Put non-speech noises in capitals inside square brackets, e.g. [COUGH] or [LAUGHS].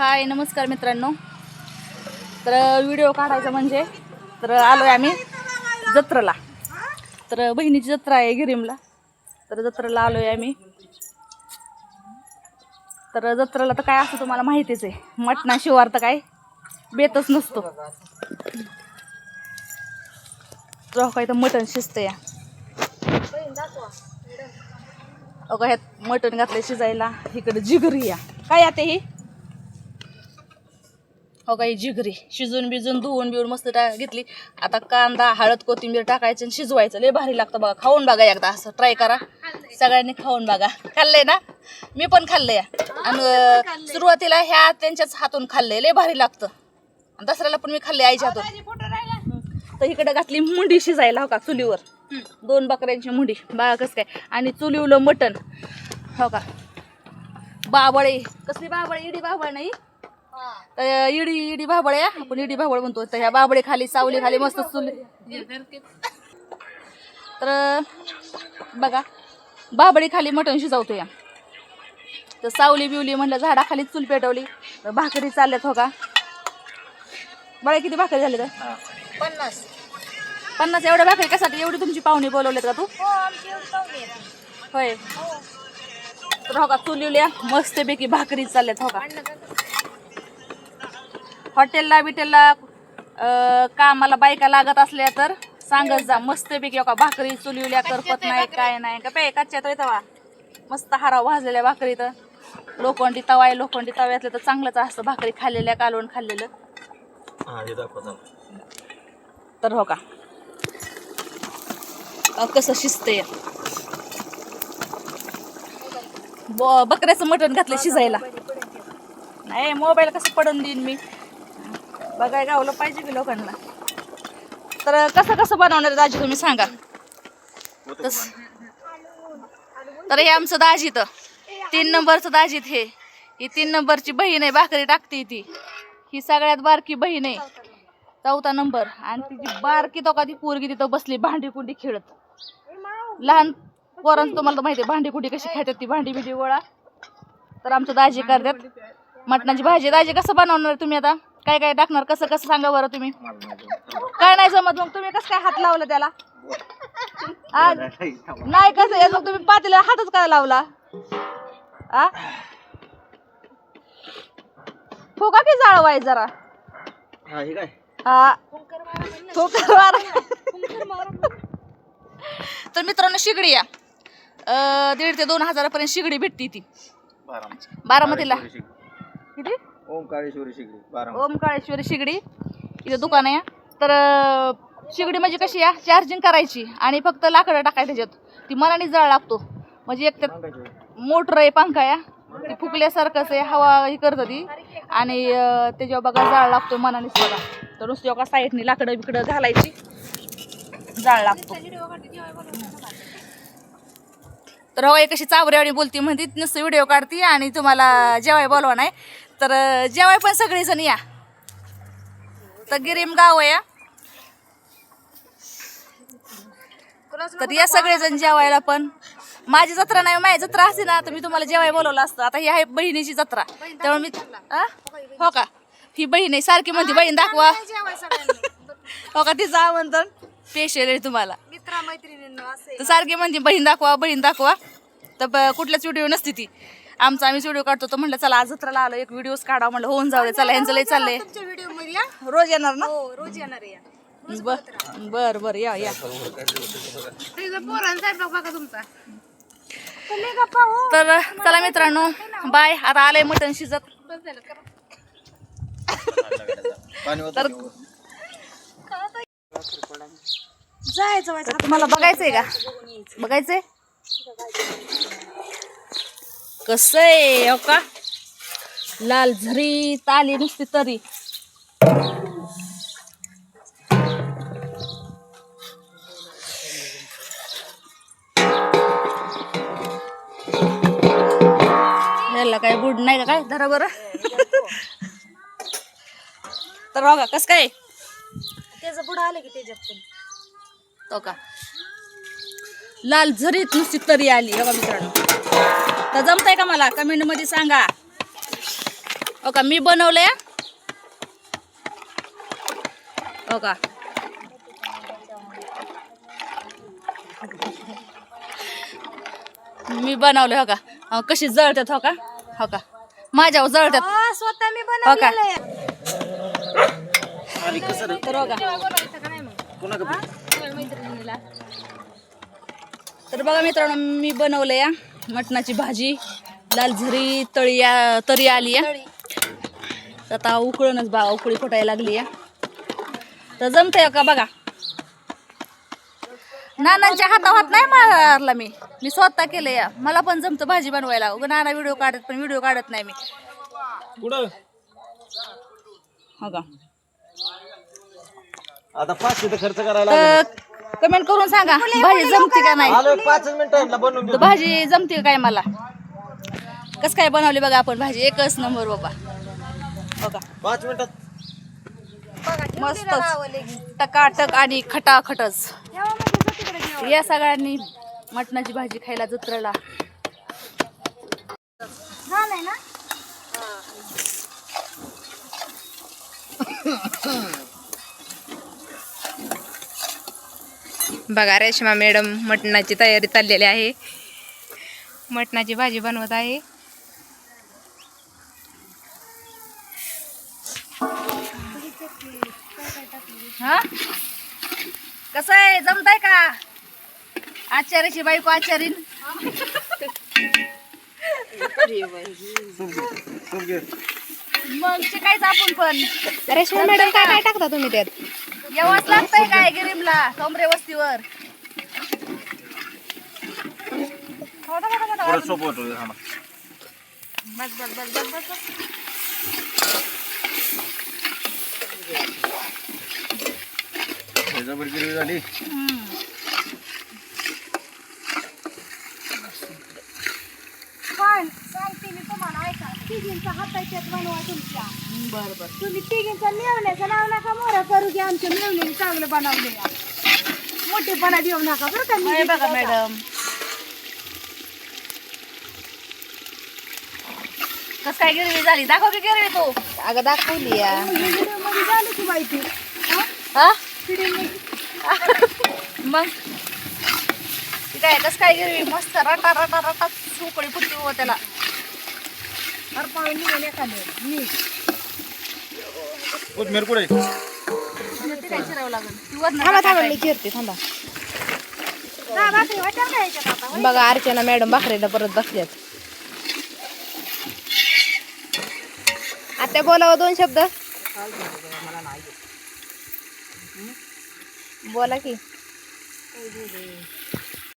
हाय नमस्कार मित्रांनो. तर व्हिडिओ काढायचा म्हणजे तर आलो आहे आम्ही जत्रेला. तर बहिणीची जत्रा आहे गिरीमला तर जत्रेला आलो आहे आम्ही. तर जत्रेला तर काय असतं तुम्हाला माहितीच आहे. मटणाशिवार तर काय बेतच नसतो. काय तर मटण शिजतं या अगं ह्यात मटण घातलं शिजायला. इकडे जिगरी या काय आता ही? हो काही जिगरी. शिजून बिजून धुवून बिवून मस्त टा घेतली. आता कांदा हळद कोथिंबीर टाकायचं आणि शिजवायचं. लय भारी लागतं बघा. खाऊन बघा एकदा असं. ट्राय करा. सगळ्यांनी खाऊन बघा. खाल्लंय ना? मी पण खाल्लंय. आणि सुरुवातीला ह्या त्यांच्याच हातून खाल्लंय. लय भारी लागतं. आणि दसऱ्याला पण मी खाल्ले आईच्या हातून. तर इकडे घातली मुंडी शिजायला हो का चुलीवर. दोन बकऱ्यांची मुंडी. बघा कसं काय? आणि चुलीवलं मटण. हो का. बाबळे. कसली बाबळे? इडी बाबळ नाही. तर इडी इडी बाबळे आपण इडी बाबळ म्हणतो. तर ह्या बाबळे खाली सावली खाली मस्त चुली तर बघा बाबळी खाली मटण शिजवतो या. तर सावली बिवली म्हणलं झाडाखाली चूल पेटवली. तर भाकरी चालल्यात हो का? बघा किती भाकरी झाली तर पन्नास. पन्नास? एवढ्या भाकरी कशासाठी? एवढी तुमची पाहुणे बोलवलेत का तू? हो. होय. तर हो का चुलीवल्या मस्तपैकी भाकरी चालल्यात हो का? हॉटेलला बिटेलला कामाला बायका लागत असल्या तर सांगत जा. मस्तपैकी हो का भाकरी चुलीवल्या करपत नाही काय नाही. का पे कच्च्यात होय तवा. मस्त हाराव भाजलेल्या भाकरी तर लोखंडी तवा आहे लोखंडी तव्यातलं तर चांगलंच असतं. भाकरी खाल्लेल्या कालवण खाल्लेलं. तर हो का? कसं शिजतंय. बकऱ्याचं मटण घातलं शिजायला. नाही मोबाईल कसं पडून देईन मी? बघाय गावलं पाहिजे की लोकांना. तर कसं कसं बनवणार दाजी तुम्ही सांगा. तस तर हे आमचं दाजीत तीन नंबरचं दाजीत हे. ही तीन नंबरची बहीण आहे भाकरी टाकते ती. ही सगळ्यात बारकी बहीण आहे. चौथा नंबर. आणि तिची बारकी तो का ती पोरगी तिथं बसली भांडी कुंडी खेळत. लहान पोरांचं तुम्हाला तर माहिती आहे भांडी कुंडी कशी खेळतात ती भांडी बिंडी गोळा. तर आमचं दाजी करतात. मटणाची भाजी. दाजी कसं बनवणार तुम्ही आता? काय काय टाकणार? कसं कसं सांगा बरं तुम्ही? काय नाही जमत मग. तुम्ही कसं काय हात लावला त्याला? आ? नाही कसं आहे मग तुम्ही पातीला हातच काय लावला? आ? फुका की जाळवाय जरा. हा हे काय? हा. ठोकर मारा. तर मित्रांनो शिगडी या. अं, दीड ते दोन हजारापर्यंत शिगडी भेटती ती. बारामती. बारामतीला. किती? ओंकारेश्वरी शिगडी बारामती ओमकाळेश्वरी शिगडी इथं दुकान आहे. तर अं, शिगडी म्हणजे कशी या चार्जिंग करायची आणि फक्त लाकडं टाकायचं त्याच्यात. ती मनाने जळ लागतो. म्हणजे एक त्यात मोटर आहे पंखा या ती फुकल्यासारखंच आहे हवा ही करत ती. आणि अं, त्याच्यावर बघा जाळ लागतो मनानेच बघा तर नुसतं बघा साईडनी लाकडं बिकडं घालायची जाळ लागतो. तर हो एक अशी चावऱ्यावानी बोलती म्हणते नुसतं व्हिडिओ काढते आणि तुम्हाला जेवाय बोलवा नाही. तर जेवाय पण सगळेजण या. तर गिरीम गाव आहे हा. तर या सगळेजण जेवायला पण. माझी जत्रा नाही माझी जत्रा असते ना तर मी तुम्हाला जेवाय बोलवलं असतं. आता ही आहे बहिणीची जत्रा. त्यामुळे मी? हो? का? ही बहीण आहे सारखी म्हणते बहीण दाखवा. हो का? तिचं आमंत्रण स्पेशल आहे तुम्हाला. तर सारखी म्हणते बहीण दाखवा बहीण दाखवा. तर कुठल्याच व्हिडिओ नसते ती. आमचा आम्हीच व्हिडिओ काढतो. तर म्हटलं चला आज जत्राला आलो एक व्हिडिओ काढा. म्हणलं होऊन जाऊ दे चला ह्यांचं लय चाललंय. तुमच्या व्हिडिओमध्ये या. रोज येणार ना? हो रोज येणार आहे या. बर बर बर या या. तुझा पोरांचा बघा तुमचा. तुम्ही गप्पा हो. तर चला मित्रांनो बाय. आता आलंय मटण शिजत. बस झालं करा. पाणी तर जायचं तर तुम्हाला बघायचंय का? बघायचंय? कसं आहे हो का? लाल झरी ताली नुसती तरी. याला काय बुड नाही का काय? धरा बरं. तर बघा कसं काय? त्याचं पुढं आलं की त्याच्यात पण. तो का? लाल झरीत नुसती तरी आली बघा मित्रांनो. तर जमताय का मला? कमेंटमध्ये सांगा. हो का मी बनवलंय. हो का. मी बनवलं हो का. कशी जळतात हो का. हो का. माझ्यावर जळतात स्वतः मी हो का? तर हो का. तर बघा मित्रांनो मी बनवलं या मटणाची भाजी लाल झरी तळी या तरी आली तर आता उकळूनच बघा उकळी फुटायला लागली या तर जमतंय का बघा? नानांच्या हाताहात नाही मारला मी. मी स्वतः केलं या मला पण जमतं भाजी बनवायला. उगा नाना व्हिडिओ काढत पण व्हिडिओ काढत नाही मी. कुठं? हो का? आता पाचशे खर्च करायला कमेंट करून सांगा. भाजी जमते का नाही? आलो पाच मिनिटांना बनवून तर देतो भाजी जमते काय मला? कस काय बनवली बघा आपण भाजी? एकच नंबर बाबा. बघा. पाच मिनिटात. मस्तच. टकाटक आणि खटाखटच. या सगळ्यांनी मटणाची भाजी खायला जत्रेला [LAUGHS] झालंय ना बघा रेश्मा मॅडम मटणाची तयारी चाललेली आहे. मटणाची भाजी बनवत आहे. हा? कसं आहे? जमताय का? आचार्याची बायको आचारीन. मग शिकायचं आपण पण. रेश्मा मॅडम काय काय टाकता तुम्ही त्यात? यावंच लागतंय काय गिरीमला कमरे वस्तीवर. थोडं सोपं होतं थांबा. बस बस बस बस बस बस. त्याच्यावर गिरवी झाली सांगते मी तुम्हाला ऐका तिघींचा हात आहे त्यात बनवा तुमच्या. बर बर. तुम्ही तिघींचा मेवण्याचं नाव नका मोरा करू की आमच्या मेवण्याने चांगलं बनवले मोठेपणा देऊ नका बरं का हे बघा मॅडम. कस काय गिरवी झाली? दाखव की गिरवी तू. अगं दाखवली या. मध्ये झाली की माहिती हा? मग? ती काय कस काय गिरवी? मस्त रटा रटा रटा सुकळी फुटली हो त्याला. अर्पाळी निघून एखाद्या मी कोथमीर कुठे ती काय चिरावं लागेल ती वरनं थांबा थांबा टाकायची. मी चिरते थांबा. दहा भाकरी वाटणार का याच्यात आता बघा अर्चना मॅडम भाकरीला परत बसल्यात. आता बोलावं दोन शब्द. बोला की.